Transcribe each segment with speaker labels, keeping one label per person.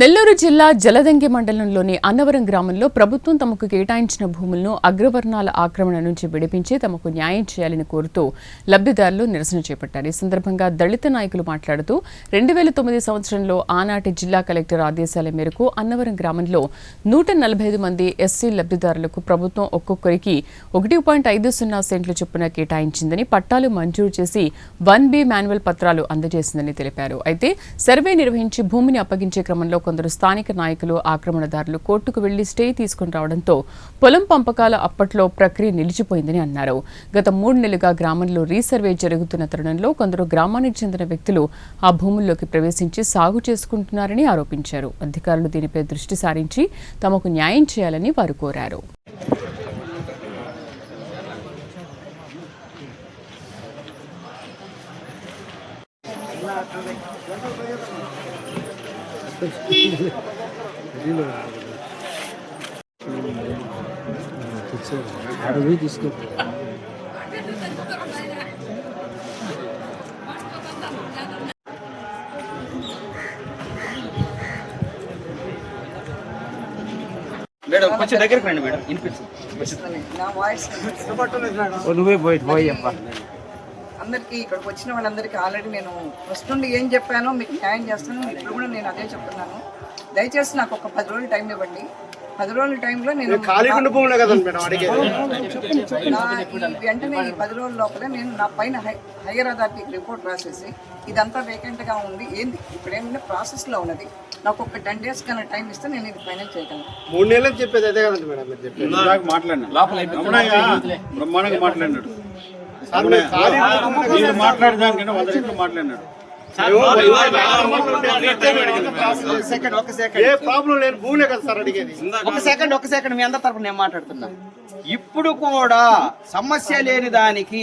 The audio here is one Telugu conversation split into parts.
Speaker 1: నెల్లూరు జిల్లా జలదంగి మండలంలోని అన్నవరం గ్రామంలో ప్రభుత్వం తమకు కేటాయించిన భూములను అగ్రవర్ణాల ఆక్రమణ నుంచి విడిపించి తమకు న్యాయం చేయాలని కోరుతూ లబ్ధిదారులు నిరసన చేపట్టారు. ఈ సందర్భంగా దళిత నాయకులు మాట్లాడుతూ రెండు వేల తొమ్మిది సంవత్సరంలో ఆనాటి జిల్లా కలెక్టర్ ఆదేశాల మేరకు అన్నవరం గ్రామంలో నూట నలభై ఐదు మంది ఎస్సీ లబ్ధిదారులకు ప్రభుత్వం ఒక్కొక్కరికి ఒకటి పాయింట్ ఐదు సున్నా సెంట్లు చొప్పున కేటాయించిందని పట్టాలు మంజూరు చేసి వన్ బి మాన్యువల్ పత్రాలు అందజేసిందని తెలిపారు. అయితే సర్వే నిర్వహించి భూమిని అప్పగించే క్రమంలో కొందరు స్థానిక నాయకులు ఆక్రమణదారులు కోర్టుకు వెళ్ళి స్టే తీసుకుని రావడంతో పొలం పంపకాల అప్పట్లో ప్రక్రియ నిలిచిపోయిందని అన్నారు. గత మూడు నెలలుగా గ్రామంలో రీసర్వే జరుగుతున్న తరుణంలో కొందరు గ్రామానికి చెందిన వ్యక్తులు ఆ భూముల్లోకి ప్రవేశించి సాగు చేసుకుంటున్నారని ఆరోపించారు. అధికారులు దీనిపై దృష్టి సారించి తమకు న్యాయం చేయాలని వారు కోరారు.
Speaker 2: అడవి తీసుకు
Speaker 3: మేడం కొంచెం దగ్గరికి రండి మేడం వినిపిస్తుంది
Speaker 4: నా వాయిస్
Speaker 2: నువ్వే పోయి పోయి అప్ప
Speaker 4: అందరికీ ఇక్కడికి వచ్చిన వాళ్ళందరికీ ఆల్రెడీ నేను ఫస్ట్ నుండి ఏం చెప్పానో మీకు న్యాయం చేస్తాను. ఇప్పుడు కూడా నేను అదే చెప్తున్నాను. దయచేసి నాకు ఒక పది రోజులు టైం ఇవ్వండి. పది రోజుల టైంలో నేను వెంటనే ఈ పది రోజుల లోపల నేను నా పైన హై హైయర్ అథారిటీకి రిపోర్ట్ రాసేసి ఇదంతా వేకెంట్గా ఉంది. ఏంది? ఇప్పుడు ఏంటంటే ప్రాసెస్లో ఉన్నది. నాకు ఒక టెన్ డేస్ కన్నా టైం ఇస్తే నేను ఇది ఫైనల్ చేయగలను.
Speaker 5: మూడు నెలలు చెప్పేది అదే కదండి మేడం మీరు చెప్పేది.
Speaker 6: రమణయ్య బ్రహ్మాండంగా మాట్లాడినాడు. మీరు మాట్లాడదానికంటే మాట్లాడినాడు
Speaker 3: సెకండ్ ఒక సెకండ్.
Speaker 5: ఏ ప్రాబ్లం లేని భూమినే కదా సార్ అడిగేది.
Speaker 3: ఒక సెకండ్ ఒక సెకండ్ మీ అందరి తరపున నేను మాట్లాడుతున్నా. ఇప్పుడు కూడా సమస్య లేని దానికి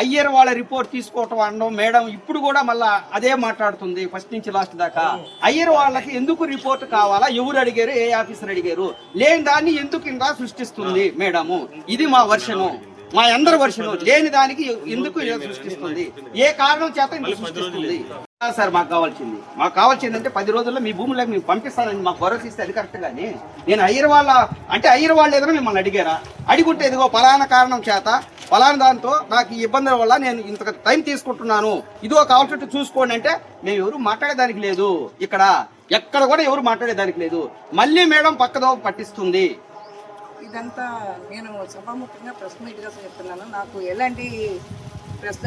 Speaker 3: అయ్యర్ వాళ్ళ రిపోర్ట్ తీసుకోవటం అనడం మేడం ఇప్పుడు కూడా మళ్ళా అదే మాట్లాడుతుంది ఫస్ట్ నుంచి లాస్ట్ దాకా. అయ్యర్ వాళ్ళకి ఎందుకు రిపోర్ట్ కావాలా? ఎవరు అడిగారు? ఏ ఆఫీసర్ అడిగారు? లేని దాన్ని ఎందుకు ఇంకా సృష్టిస్తుంది మేడము? ఇది మా వర్షను. మా అందరి వర్షను లేని దానికి ఎందుకు సృష్టిస్తుంది? ఏ కారణం చేత సృష్టిస్తుంది? సార్ మాకు కావాల్సింది. మాకు కావాల్సింది అంటే పది రోజుల్లో మీ భూములకు మీకు పంపిస్తానని మాకు భరోసా ఇస్తే అది కరెక్ట్ కానీ నేను అయ్యర్ వాళ్ళ అంటే అయ్యర్ వాళ్ళు ఏదైనా మిమ్మల్ని అడిగారా? అడిగుంటే ఇదిగో పలానా కారణం చేత పలానా దాంతో నాకు ఈ ఇబ్బందుల వల్ల నేను ఇంత టైం తీసుకుంటున్నాను. ఇదిగో కావాల్సినట్టు చూసుకోండి అంటే మేము ఎవరు మాట్లాడేదానికి లేదు. ఇక్కడ ఎక్కడ కూడా ఎవరు మాట్లాడేదానికి లేదు. మళ్ళీ మేడం పక్కదో పట్టిస్తుంది.
Speaker 4: ఇదంతా నేను సభాముఖంగా ప్రెస్ మీట్గా చెప్తున్నాను. నాకు ఎలాంటి ప్రెస్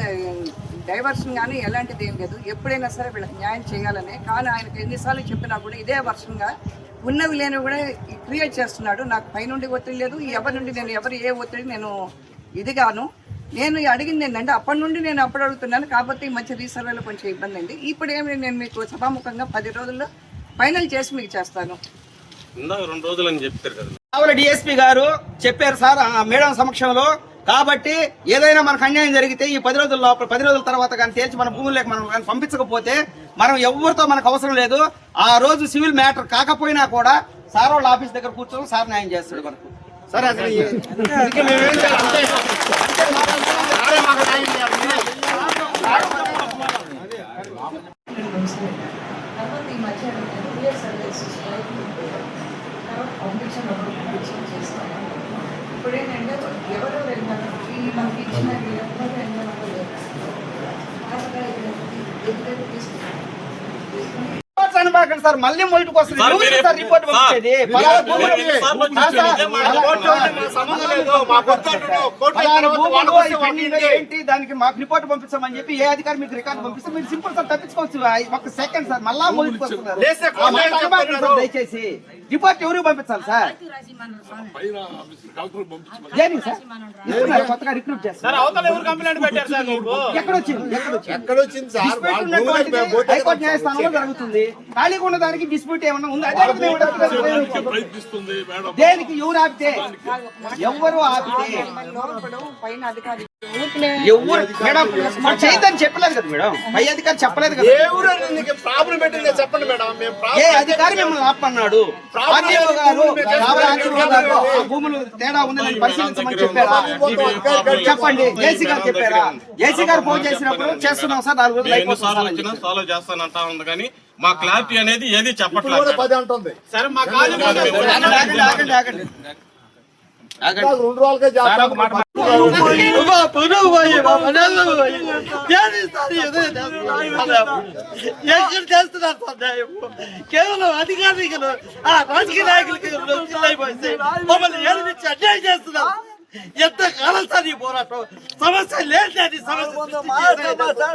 Speaker 4: డైవర్షన్ కానీ ఎలాంటిది ఏం లేదు. ఎప్పుడైనా సరే వీళ్ళకి న్యాయం చేయాలనే. కానీ ఆయనకు ఎన్నిసార్లు చెప్పినా కూడా ఇదే వర్షంగా ఉన్నవి లేనివి కూడా క్రియేట్ చేస్తున్నాడు. నాకు పైనుండి ఒత్తిడి లేదు ఎవరి నుండి నేను ఎవరు ఏ ఒత్తిడి నేను ఇదిగాను నేను అడిగింది ఏంటంటే అప్పటి నుండి నేను అప్పుడు అడుగుతున్నాను. కాకపోతే మంచి మధ్య రీసర్వేలో కొంచెం ఇబ్బంది అండి ఇప్పుడు ఏమి నేను మీకు సభాముఖంగా పది రోజుల్లో ఫైనల్ చేసి మీకు చేస్తాను.
Speaker 6: ఇందాక రెండు రోజులు అని చెప్తారు కదా.
Speaker 3: కావుల డిఎస్పీ గారు చెప్పారు సార్ ఆ మేడం సమక్షంలో. కాబట్టి ఏదైనా మనకు అన్యాయం జరిగితే ఈ పది రోజుల లోపల పది రోజుల తర్వాత కానీ తేల్చి మన భూములకు మనం కానీ పంపించకపోతే మనం ఎవరితో మనకు అవసరం లేదు. ఆ రోజు సివిల్ మ్యాటర్ కాకపోయినా కూడా సార్ వాళ్ళ ఆఫీస్ దగ్గర కూర్చొని సార్ న్యాయం చేస్తాడు మనకు.
Speaker 5: సరే అసలు ఈ- ఇంకా మేమేం చేయాలి అంటే సారే మాకు న్యాయం చేయాలి.
Speaker 4: తర్వాత ఈ మధ్య క్లియర్ సర్వీస్ తర్వాత పంపించిన పంపించిన చేస్తాను ఇప్పుడు ఏంటంటే ఎవరు వెళ్ళారు
Speaker 3: అనబాకండి సార్ మళ్ళీ మొదటికి వస్తుంది. సార్ రిపోర్ట్ పంపించేది. ఏంటి? దానికి మాకు రిపోర్ట్ పంపించమని చెప్పి ఏ అధికారి మీకు రికార్డు పంపిస్తే మీరు సింపుల్ సార్ తప్పించుకోవచ్చు. ఒక సెకండ్ సార్ మళ్ళా మొదటికి వస్తున్నారు. దయచేసి రిపోర్ట్ ఎవరికి పంపించాలి సార్? కొత్తగా రిక్రూట్ చేస్తారు. ఎక్కడ వచ్చింది ఎక్కడ
Speaker 5: సార్
Speaker 3: హైకోర్టు న్యాయస్థానంలో జరుగుతుంది. ఖాళీగా ఉన్న దానికి డిస్ప్యూట్ ఏమన్నా ఉంది?
Speaker 6: ప్రయత్నిస్తుంది మేడం.
Speaker 3: దేనికి? ఎవరు ఆపితే? ఎవరు ఆపితే? ఎవరు? మేడం మరి చేయొద్దని చెప్పలేదు కదా మేడం. పై అధికారి చెప్పలేదు కదా.
Speaker 5: నీకు ప్రాబ్లం పెట్టిందో చెప్పండి మేడం.
Speaker 3: ఏ అధికారి మిమ్మల్ని ఆపన్నాడు గారు భూములు తేడా ఉందని పరిశీలించమని చెప్పారా? చెప్పండి. జేసీ గారు చెప్పారా? జేసీ గారు ఫోన్ చేసినప్పుడు చేస్తున్నాం సార్ నాలుగు రోజులు అయిపోతుంది
Speaker 6: సాల్వ్ చేస్తానంటా ఉంది కానీ
Speaker 5: మా క్లారిటీ అనేది ఏది చెప్పట్లేదు.
Speaker 7: రెండు రోజులకే
Speaker 4: చేస్తున్నారు కేవలం అధికారులు ఆ రాజకీయ నాయకులకి అయిపోయింది మమ్మల్ని ఏడిపించి అన్యాయం చేస్తున్నారు. ఎంత కాలం సార్ ఈ పోరాటం సమస్య లేదు సార్ ఈ సమస్య?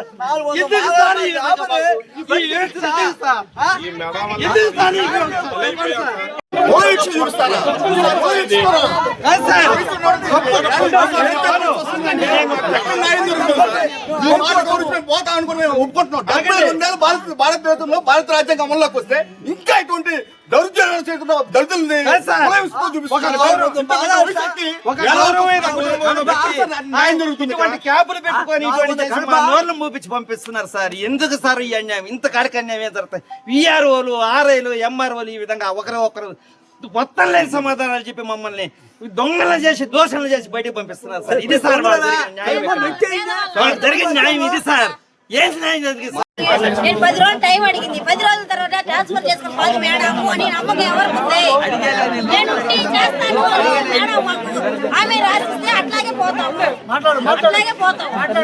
Speaker 7: పోలీసు చూపిస్తారా ఎక్కడ న్యాయం మాట పోతా అనుకుని మేము ఒప్పుకుంటున్నాం. డెబ్బై రెండేళ్ళు భారత భారతదేశంలో భారత రాజ్యాంగం అమల్లోకి వస్తే ఇంకా ఇటువంటి దౌర్జన్యాలు చేస్తున్న దళితుల్ని
Speaker 3: క్యాపులు పెట్టుకొని నోర్లు మూపించి పంపిస్తున్నారు సార్. ఎందుకు సార్ ఈ అన్యాయం? ఇంత కాడికి అన్యాయం ఏం జరుగుతాయి? విఆర్ఓలు ఆర్ఐలు ఎంఆర్ఓలు ఈ విధంగా ఒకరు ఒకరు మొత్తం లేని సమాధానాలు చెప్పి మమ్మల్ని దొంగలు చేసి దోషణలు చేసి బయటకు పంపిస్తున్నారు సార్. ఇది సార్ జరిగిన న్యాయం. వాళ్ళకి జరిగిన న్యాయం ఇది సార్. ఏం న్యాయం జరిగింది
Speaker 8: నేను పది రోజులు టైం అడిగింది. పది రోజుల తర్వాత ట్రాన్స్ఫర్ చేసుకుని పోదు మేడం అని నమ్మకం నేను చేస్తాను మేడం మాకు ఆమె రాసిస్తే అట్లాగే పోతాం అట్లాగే పోతాం